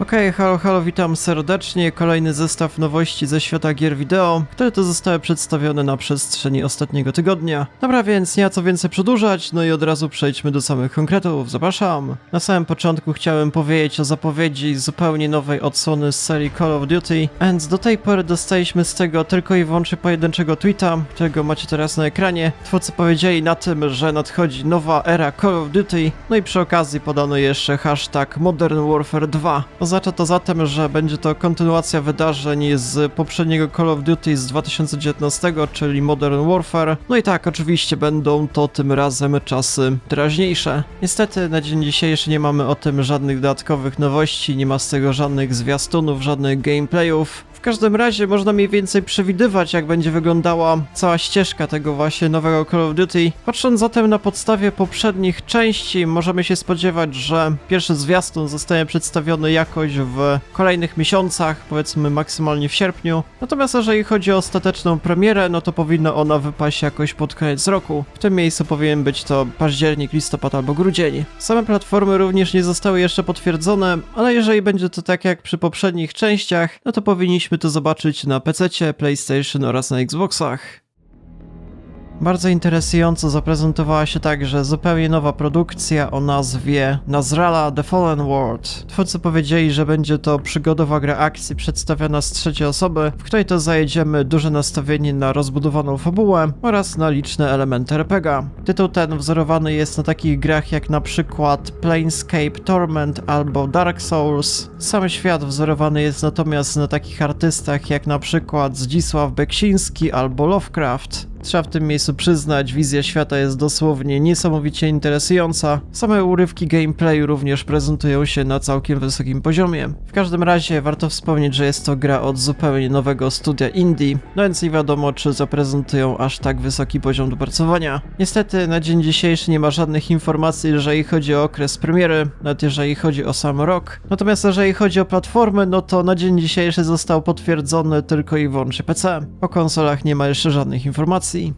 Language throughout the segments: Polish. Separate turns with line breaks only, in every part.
Okej, halo, halo, witam serdecznie. Kolejny zestaw nowości ze świata gier wideo, które to zostały przedstawione na przestrzeni ostatniego tygodnia. Dobra, więc nie ma co więcej przedłużać, no i od razu przejdźmy do samych konkretów. Zapraszam. Na samym początku chciałem powiedzieć o zapowiedzi zupełnie nowej odsłony z serii Call of Duty, więc do tej pory dostaliśmy z tego tylko i wyłącznie pojedynczego tweeta, którego macie teraz na ekranie. Twórcy powiedzieli na tym, że nadchodzi nowa era Call of Duty, no i przy okazji podano jeszcze hashtag Modern Warfare 2. Oznacza to zatem, że będzie to kontynuacja wydarzeń z poprzedniego Call of Duty z 2019, czyli Modern Warfare. No i tak, oczywiście będą to tym razem czasy teraźniejsze. Niestety na dzień dzisiejszy nie mamy o tym żadnych dodatkowych nowości, nie ma z tego żadnych zwiastunów, żadnych gameplayów. W każdym razie można mniej więcej przewidywać, jak będzie wyglądała cała ścieżka tego właśnie nowego Call of Duty. Patrząc zatem na podstawie poprzednich części, możemy się spodziewać, że pierwszy zwiastun zostanie przedstawiony jakoś w kolejnych miesiącach, powiedzmy maksymalnie w sierpniu. Natomiast jeżeli chodzi o ostateczną premierę, no to powinna ona wypaść jakoś pod koniec roku. W tym miejscu powinien być to październik, listopad albo grudzień. Same platformy również nie zostały jeszcze potwierdzone, ale jeżeli będzie to tak jak przy poprzednich częściach, no to powinniśmy to zobaczyć na PC, PlayStation oraz na Xboxach. Bardzo interesująco zaprezentowała się także zupełnie nowa produkcja o nazwie Nazrala The Fallen World. Twórcy powiedzieli, że będzie to przygodowa gra akcji przedstawiona z trzeciej osoby, w której to zajedziemy duże nastawienie na rozbudowaną fabułę oraz na liczne elementy RPGa. Tytuł ten wzorowany jest na takich grach jak na przykład Planescape Torment albo Dark Souls. Sam świat wzorowany jest natomiast na takich artystach jak na przykład Zdzisław Beksiński albo Lovecraft. Trzeba w tym miejscu przyznać, wizja świata jest dosłownie niesamowicie interesująca. Same urywki gameplayu również prezentują się na całkiem wysokim poziomie. W każdym razie warto wspomnieć, że jest to gra od zupełnie nowego studia indie, no więc nie wiadomo, czy zaprezentują aż tak wysoki poziom dopracowania. Niestety na dzień dzisiejszy nie ma żadnych informacji, jeżeli chodzi o okres premiery, nawet jeżeli chodzi o sam rok. Natomiast jeżeli chodzi o platformy, no to na dzień dzisiejszy został potwierdzony tylko i wyłącznie PC. O konsolach nie ma jeszcze żadnych informacji. see.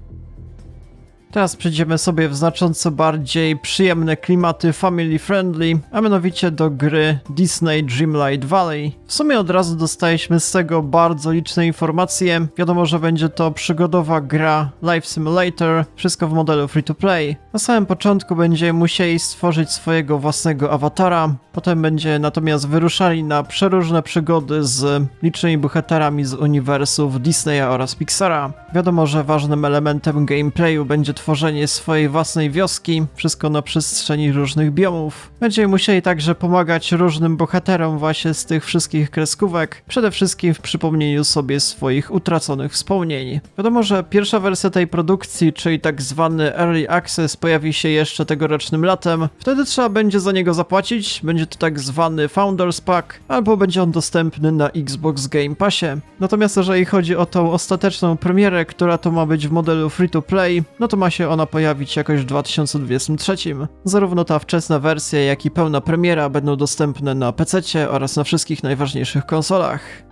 Teraz przejdziemy sobie w znacząco bardziej przyjemne klimaty family friendly, a mianowicie do gry Disney Dreamlight Valley. W sumie od razu dostaliśmy z tego bardzo liczne informacje. Wiadomo, że będzie to przygodowa gra Life Simulator, wszystko w modelu free to play. Na samym początku będziemy musieli stworzyć swojego własnego awatara, potem będzie natomiast wyruszali na przeróżne przygody z licznymi bohaterami z uniwersów Disneya oraz Pixara. Wiadomo, że ważnym elementem gameplayu będzie tworzenie swojej własnej wioski, wszystko na przestrzeni różnych biomów. Będziemy musieli także pomagać różnym bohaterom właśnie z tych wszystkich kreskówek, przede wszystkim w przypomnieniu sobie swoich utraconych wspomnień. Wiadomo, że pierwsza wersja tej produkcji, czyli tak zwany Early Access, pojawi się jeszcze tegorocznym latem. Wtedy trzeba będzie za niego zapłacić, będzie to tak zwany Founders Pack, albo będzie on dostępny na Xbox Game Passie. Natomiast jeżeli chodzi o tą ostateczną premierę, która to ma być w modelu free to play, no to ma się ona pojawić jakoś w 2023. Zarówno ta wczesna wersja, jak i pełna premiera będą dostępne na PC oraz na wszystkich najważniejszych konsolach.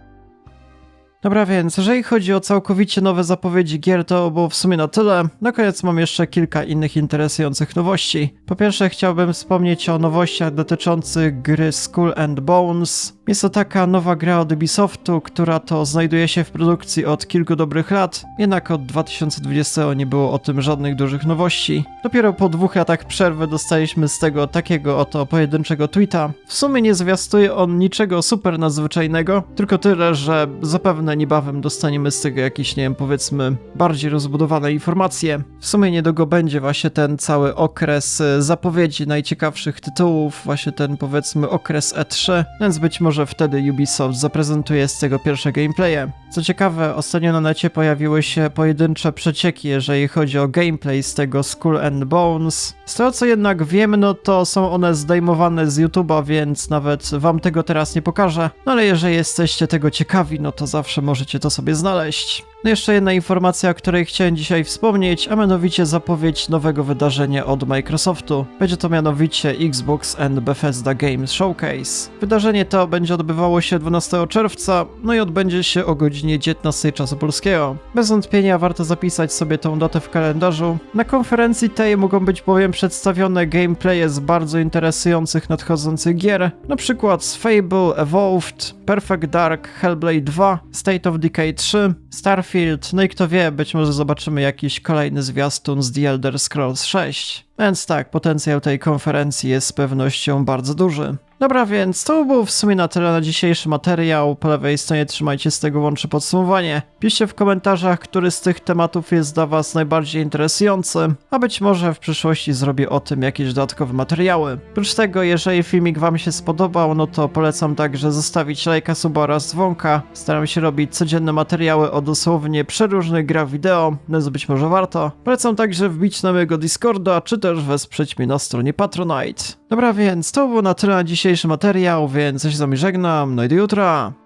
Dobra, więc jeżeli chodzi o całkowicie nowe zapowiedzi gier, to było w sumie na tyle. Na koniec mam jeszcze kilka innych interesujących nowości. Po pierwsze chciałbym wspomnieć o nowościach dotyczących gry Skull and Bones. Jest to taka nowa gra od Ubisoftu, która to znajduje się w produkcji od kilku dobrych lat, jednak od 2020 nie było o tym żadnych dużych nowości. Dopiero po dwóch latach przerwy dostaliśmy z tego takiego oto pojedynczego tweeta. W sumie nie zwiastuje on niczego super nadzwyczajnego, tylko tyle, że zapewne niebawem dostaniemy z tego jakieś, nie wiem, powiedzmy bardziej rozbudowane informacje. W sumie niedługo będzie właśnie ten cały okres e, zapowiedzi najciekawszych tytułów, właśnie ten powiedzmy okres E3, więc być może wtedy Ubisoft zaprezentuje z tego pierwsze gameplaye. Co ciekawe, ostatnio na necie pojawiły się pojedyncze przecieki, jeżeli chodzi o gameplay z tego Skull and Bones. Z tego co jednak wiem, no to są one zdejmowane z YouTube'a, więc nawet wam tego teraz nie pokażę. No ale jeżeli jesteście tego ciekawi, no to zawsze możecie to sobie znaleźć. No jeszcze jedna informacja, o której chciałem dzisiaj wspomnieć, a mianowicie zapowiedź nowego wydarzenia od Microsoftu. Będzie to mianowicie Xbox and Bethesda Games Showcase. Wydarzenie to będzie odbywało się 12 czerwca, no i odbędzie się o godzinie 19 czasu polskiego. Bez wątpienia warto zapisać sobie tą datę w kalendarzu. Na konferencji tej mogą być bowiem przedstawione gameplaye z bardzo interesujących nadchodzących gier, na przykład z Fable, Evolved, Perfect Dark, Hellblade 2, State of Decay 3, Starfield, no i kto wie, być może zobaczymy jakiś kolejny zwiastun z The Elder Scrolls 6. Więc tak, potencjał tej konferencji jest z pewnością bardzo duży. Dobra, więc to był w sumie na tyle na dzisiejszy materiał. Po lewej stronie trzymajcie z tego łączy podsumowanie. Piszcie w komentarzach, który z tych tematów jest dla Was najbardziej interesujący, a być może w przyszłości zrobię o tym jakieś dodatkowe materiały. Oprócz tego, jeżeli filmik Wam się spodobał, no to polecam także zostawić lajka, suba oraz dzwonka. Staram się robić codzienne materiały o dosłownie przeróżnych grach wideo, więc być może warto. Polecam także wbić na mojego Discorda, czy też wesprzeć mnie na stronie Patronite. Dobra, więc to było na tyle dzisiejszy materiał, więc ja się z Wami żegnam, no i do jutra.